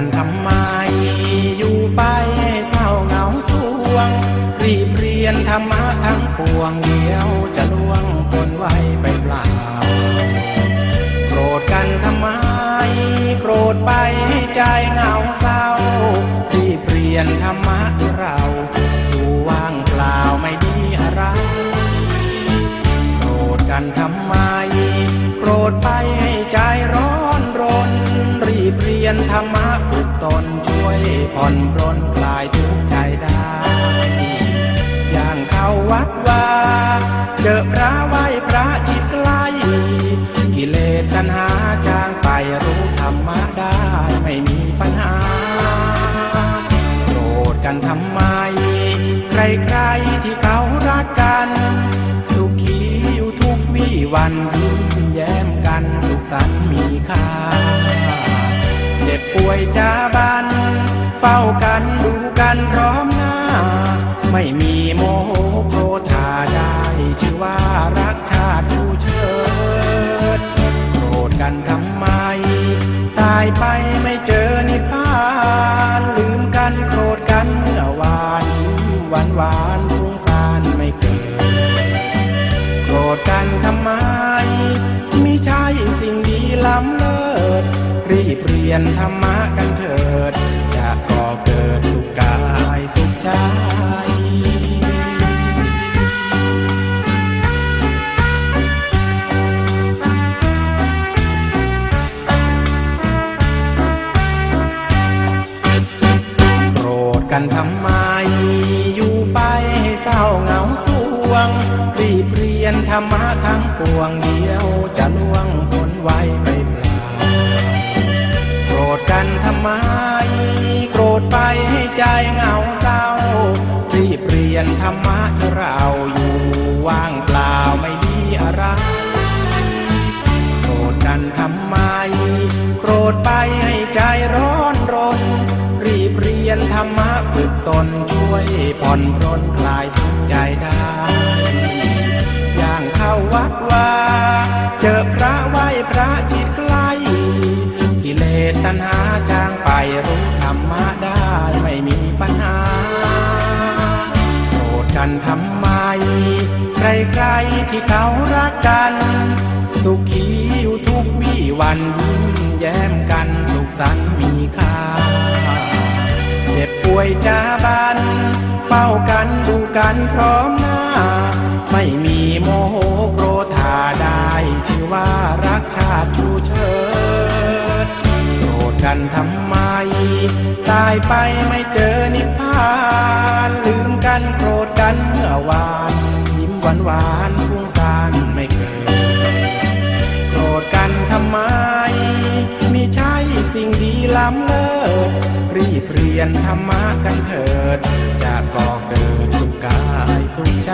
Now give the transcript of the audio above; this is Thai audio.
กันทำไม อยู่ไปเศร้าเหงาสวง รีบเรียนธรรมะทั้งปวงเดียวจะล่วงผลไว้ไปเปล่า โกรธกันทำไม โกรธไปใจเหงาเศร้า รีบเรียนธรรมะเราดูว่างเปล่าไม่ดีอะไร โกรธกันทำไม ตนช่วยผ่อนปรนคลายทุกข์ใจได้ อย่างเข้าวัดว่าเจอพระไหวพระจิตใกล้กิเลสตัณหาจางไปรู้ธรรมะได้ไม่มีปัญหาโกรธกันทำไม ใครๆที่เขารักกัน สุขีอยู่ทุกวี่วันยิ้มแย้มกันสุขสันต์มีค่า ป่วยจาบัน เฝ้ากันดูกันพร้อมหน้า ไม่มีโมโหโกรธาได้ชื่อว่ารักชาติผู้เชิดโกรธกันทำไม ตายไปไม่เจอนิพพานลืมกันโกรธกันเมื่อวานหวานหวานๆรุงสารไม่เกิดโกรธกันทำไมมิใช่สิ่งดีล้ำเลิศ ยนธรรมะกันเถิด จะก่อเกิดสุขกายสุขใจโกรธกันทำไมอยู่ไปให้เศร้าเหงาสวง รีบเรียนธรรมะทั้งปวงดี ยนธรรมะเถอเราอยู่ว่างเปล่าไม่ดีอะไร โกรธกันทำไม โกรธไปให้ใจร้อนรน รีบเรียนธรรมะฝึกตนช่วยผ่อนปรนคลายทุกใจได้ อย่างเข้าวัดว่า เจอพระไหว้พระจิตใกล้กิเลสตัณหาจางไปรู้ธรรมะได้ไม่มีปัญหา กันทำไม ใครๆที่เขารักกัน สุขีอยู่ทุกวี่วันยิ้มแย้มกันสุขสันต์มีค่า เจ็บป่วยจาบันเฝ้ากันดูกันพร้อมหน้า ไม่มีโมโหโกรธาได้ชื่อว่ารักชาติชูเชิดโกรธกันทำไม ตายไปไม่เจอนิพพานลืมกันโกร วานยิ้มหวานหวานพุ่งสานไม่เกิดโกรธกันทำไมมีใช่สิ่งดีล้ำเลิศรีบเรียนธรรมะกันเถิด จะก่อเกิดสุขกายสุขใจ